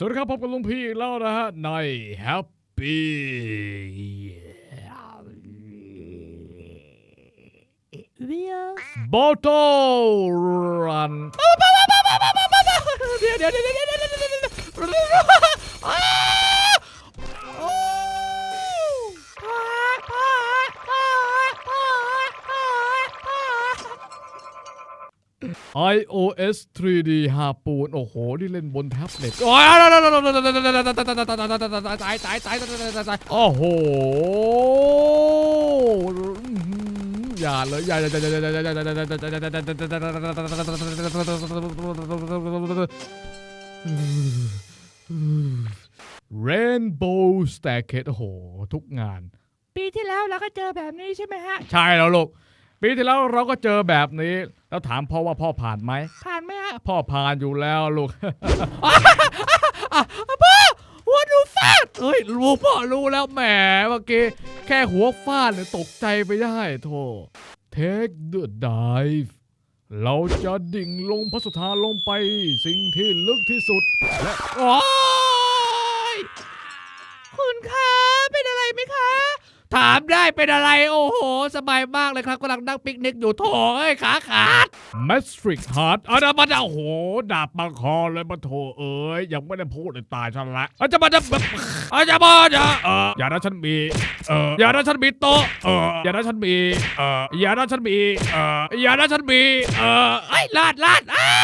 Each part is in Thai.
สวัสดีครับพบกับลุงพี่อีกแล้วนะฮะใน Happy เวียบอโตรันเดี๋ยวเดี๋ยวเดี๋ยวเดี๋ยวเดี๋ยว iOS 3D ฮาปูน โอ้โห นี่เล่นบนแท็บเล็ตโอ้ยตายตายตายตายตายตายหยาโอ้โห อย่าเลยอย่าอย่าอย่าอย่าอย่าอย่าอย่าอย่าอย่า Rainbow Staircase โอ้ยหทุกงาน ปีที่แล้วเราก็เาอแบบนี้ใช่ไหมฮะ ใช่แล้วลูก ปีที่แล้วเราก็เจอแบบนี้ แล้วถามพ่อว่าพ่อผ่านไหมผ่านไหมฮะพ่อผ่านอยู่แล้วลูกอะพ่อหัวดูฟาดเฮ้ยรู้พ่อรู้แล้วแหมเมื่อกี้แค่หัวฟาดเนี่ยตกใจไปได้โธ่ take the dive เราจะดิ่งลงพัสุธาลงไปสิ่งที่ลึกที่สุดและ ถามได้เป็นอะไร โอ้โห สบายมากเลยครับกำลังนั่งปิกนิกอยู่โถเอ้ยขาขาด m a t r i x Heart อันนั้นมันโอ้โห ดาบปังคอเลยมาโถเอ้ย ยังไม่ได้พูดเลยตายฉันละอาจารย์มาจะแบบอาจารย์มาจะเอออย่านะฉันมีเอออย่านะฉันมีโต๊ะเอออย่านะฉันมีเอออย่านะฉันมีเอออย่านะฉันมีเออไอ้ลาดลาดไ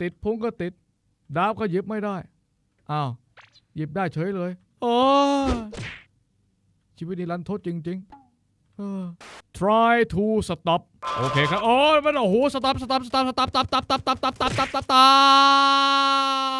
ติดพุงก็ติด ดาวก็หยิบไม่ได้ อ้าว หยิบได้เฉยเลย โอ้ชีวิตนี้รันทดจริงๆเออ try to stop โอเคครับ โอ้ยมันโอ้โห stop stop stop stop stop stop stop stop stop stop stop stop stop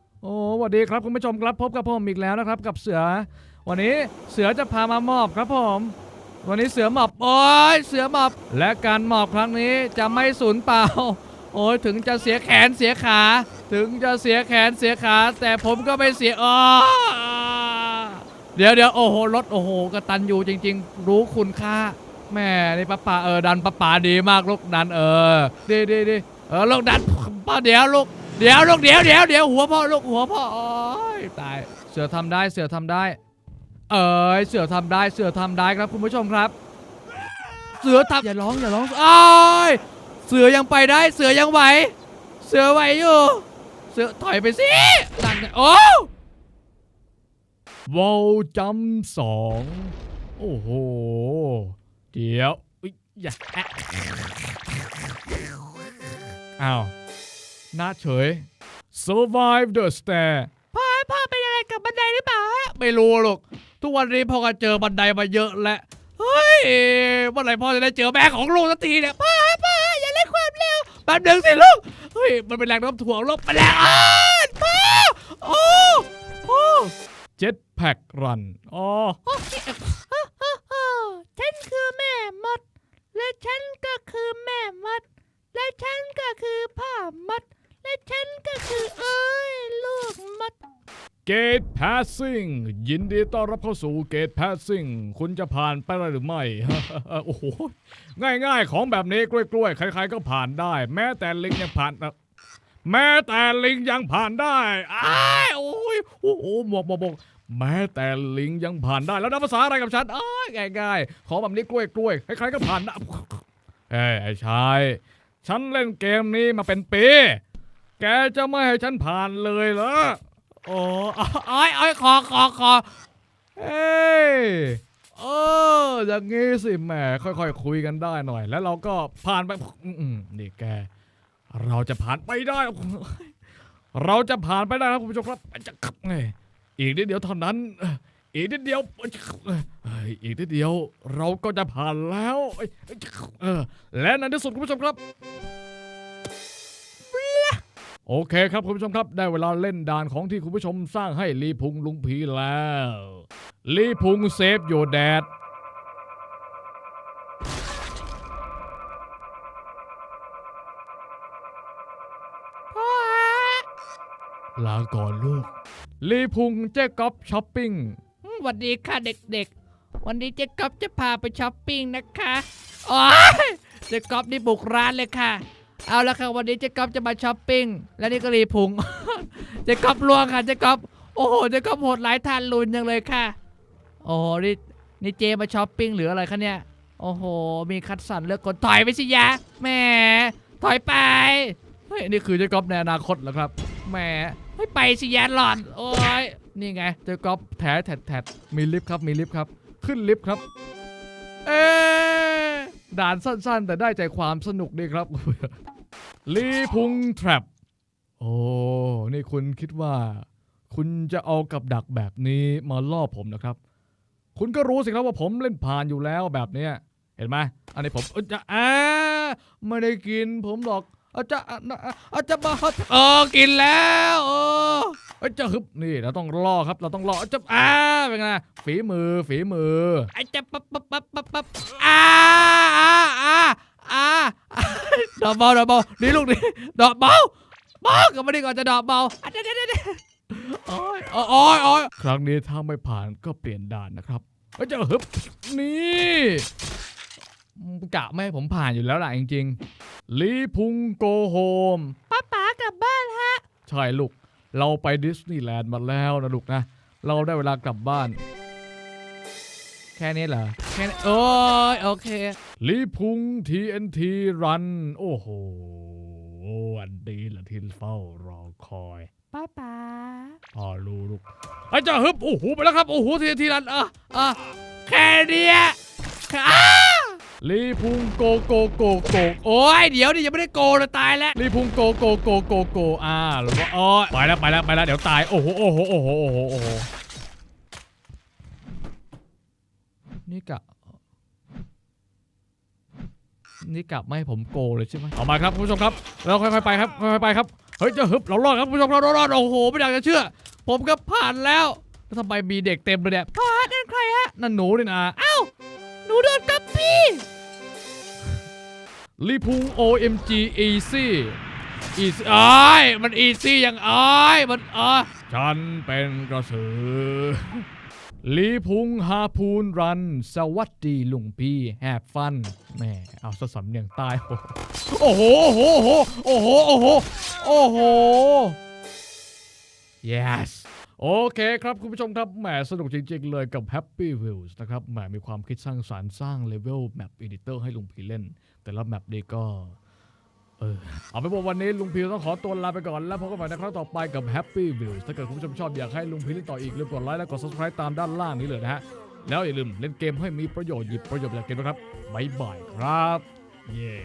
โอ้สวัสดีครับคุณผู้ชมครับพบกับผมอีกแล้วนะครับ กับเสือ วันนี้เสือจะพามามอบครับผม วันนี้เสือหมอบโอ้ยเสือหมอบและการหมอบครั้งนี้จะไม่สูญเปล่า โอ้ยถึงจะเสียแขนเสียขา ถึงจะเสียแขนเสียขา แต่ผมก็ไม่เสียอ๋อเดี๋ยวเดี๋ยวโอ้โหรถโอ้โหกระตันอยู่จริง ๆ รู้คุณค่าแม่นี่ป้าป่าเออดันป้าป่าดีมากลูกดันเออดีดีดีเออลูกดันป้าเดี๋ยวลูก เดี๋ยวลูกเดี๋ยวเดี๋ยวเดี๋ยวหัวพ่อลูกหัวพ่อโอ้ยตายเสือทำได้เสือทำได้ เอ้ยเสือทำได้เสือทำได้ครับคุณผู้ชมครับ เสือทำอย่าร้องอย่าร้องอ้ยเสือยังไปได้เสือยังไหว เสือไหวอยู่ เสือถอยไปสินั่นไงโอ้วอลจัมสองโอ้โห เดี๋ยวอุ๊ยอย่าแอะอ้าว หน้าเฉย survive the stair พ่อพ่อเป็นอะไรกับบันไดหรือเปล่าฮะไม่รู้หรอก ทุกวันนี้พ่อก็เจอบันไดมาเยอะแล้ว เฮ้ยเมื่อไหร่พ่อจะได้เจอแม่ของลูกสักทีเนี่ย พ่อพ่ออย่าเล่นความเร็วแป๊บหนึงสิลูก เฮ้ย มันเป็นแรงโน้ำถ่วงโลกเป็นแรงอ่อนพ่อโอ้โอ้เจ็ตแพ็กรัน อ๋อฉันคือแม่มด และฉันก็คือแม่มด และฉันก็คือพ่อมด และฉันก็คือเอ้ยลูกมด Gate Passing ยินดีต้อนรับเข้าสู่ Gate Passing คุณจะผ่านไปได้หรือไม่ โอ้โหง่ายๆ ของแบบนี้กล้วยๆ ใครๆก็ผ่านได้ แม้แต่ลิงยังผ่านแม้แต่ลิงยังผ่านได้อ้ายโอ้ยโอ้โหหมวกหมวกหมวกแม้แต่ลิงยังผ่านได้ แล้วนับภาษาอะไรกับฉันอ้ายง่ายๆ ของแบบนี้กล้วยๆ ใครๆก็ผ่านได้เฮ้ยไอ้ชาย ฉันเล่นเกมนี้มาเป็นปี แกจะไม่ให้ฉันผ่านเลยเหรอ โอ้อ้อยอ้อยคอคอคอเอ้ยเอออย่างงี้สิแหมค่อยๆคุยกันได้หน่อย แล้วเราก็ผ่านไปอืมนี่แก เราจะผ่านไปได้ เราจะผ่านไปได้ครับคุณผู้ชมครับจะขับไงอีกนิดเดียวเท่านั้น อีกนิดเดียวอีกนิดเดียว เราก็จะผ่านแล้วเออและในที่สุดคุณผู้ชมครับ โอเคครับคุณผู้ชมครับ ได้เวลาเล่นด่านของที่คุณผู้ชมสร้างให้ลีพุงลุงพีแล้ว ลีพุงเซฟโยแดดลาก่อนลูก ลีพุงเจ๊ก๊อฟช้อปปิ้งสวัสดีค่ะเด็กๆ วันนี้เจ๊ก๊อฟจะพาไปช้อปปิ้งนะคะ โอ้ยเจ๊ก๊อฟนี่บุกร้านเลยค่ะ เอาละค่ะวันนี้เจ๊ก๊อฟจะมาช้อปปิ้งและนี่ก็รีพุง เจ๊ก๊อฟลวงค่ะเจ๊ก๊อฟโอ้โหเจ๊ก๊อฟโหดหลายทานลุนจังเลยค่ะ โอ้โหนี่นี่เจมาช้อปปิ้งหรืออะไรคะเนี่ยโอ้โห มีคัดสรรเลือกคนถอยไปสิยะแหมถอยไปเฮ้ยนี่คือเจ๊ก๊อฟในอนาคตเหรอครับแหมไม่ไปสิยะหลอนโอ้ยนี่ไงเจ๊ก๊อฟแถแถแถมีลิฟต์ครับมีลิฟต์ครับ ขึ้นลิฟต์ครับ เอ๊ ด่านสั้นๆ แต่ได้ใจความสนุกดีครับ ลีพุงแทรปโอ้ นี่คุณคิดว่า คุณจะเอากับดักแบบนี้มาล่อผมนะครับ คุณก็รู้สิครับว่าผมเล่นผ่านอยู่แล้วแบบเนี้ย เห็นไหมอันนี้ผมจะอ่าไม่ได้กินผมหรอก อาจจะอะอะอาจจะมาเออกินแล้วเออเอ้ยจะฮึบนี่เราต้องล่อครับเราต้องล่อจะอ่าเป็นไงฝีมือฝีมือไอ้จะปั๊บปั๊บปั๊บปั๊บปั๊บอ้าอ้าอ้าอ้าดอกเบาดอกเบานี่ลูกนี่ดอกเบาเบาก็ไม่ได้ก่อนจะดอกเบาอะเดี๋ยวเดี๋ยวเดี๋ยวโอ้ยโอ้ยโอ้ยโอ้ยครั้งนี้ถ้าไม่ผ่านก็เปลี่ยนด่านนะครับเอ้ยจะฮึบนี่ กะไม่ให้ผมผ่านอยู่แล้วล่ะจริงๆลีพุงโกโฮมป้าป๋ากลับบ้านฮะ ใช่ลูก เราไปดิสนีย์แลนด์มาแล้วนะลูกนะ เราได้เวลากลับบ้าน แค่นี้เหรอ แค่นี้โอ้ยโอเคลีพุง TNT รัน โอ้โหวันดีละที่เฝ้ารอคอยป้าป๋าพอรู้ลูกไอ้เจ้าฮึบโอ้โหไปแล้วครับ โอ้โห TNT รันอะอะแค่เนี้ยอ้า ลีพุงโกโกโกโกโอ้ยเดี๋ยวนี่ยังไม่ได้โกเลยตายแล้วลีพุงโกโกโกโกโกอ่าแล้วก็อ๋อไปแล้วไปแล้วไปแล้วเดี๋ยวตายโอ้โหโอ้โหโอ้โหโอ้โหโอ้โหนี่กะนี่กลับไม่ให้ผมโกเลยใช่ไหมเอามาครับคุณผู้ชมครับเราค่อยๆไปครับค่อยๆไปครับเฮ้ยจะฮึบเรารอดครับคุณผู้ชมเรารอดโอ้โหไม่อยากจะเชื่อ ผมก็ผ่านแล้วแล้วทำไมมีเด็กเต็มเลยเนี่ยพ่อนั่นใครฮะนั่นหนูนี่นะเอ้า โดนกับพี่ลีพุง OMG Easy Easy อ้มันอีซี่อย่างอ้มันอะฉันเป็นกระสือลีพุงฮาพูนรัน สวัสดีลุงพี่แฮปฟันแหม่เอาสะสำเนียงใต้โอ้โหโอ้โหโอ้โหโอ้โหโอ้โห yes โอเคครับ คุณผู้ชมครับแหมสนุกจริง ๆ เลยกับ Happy Wheels นะครับแหมมีความคิดสร้างสารรค์สร้างเลเวลแมป Editor ให้ลุงพีเล่น แต่ละแมปนี้ก็เออเอาไปนว่าวันนี้ลุงพีต้องขอตัวลาไปก่อน แล้วพบกันใหม่ในครั้งต่อไปกับ Happy Wheels ถ้าเกิดคุณผู้ชมชอบอยากให้ลุงพีเล่นต่ออีกลืมกดไลค์และกด subscribe ตามด้านล่างนี้เลยนะฮะแล้วอย่าลืมเล่นเกมให้มีประโยชน์หยิบประโยชน์จากเกมนะครับบ๊ายบายครับเย้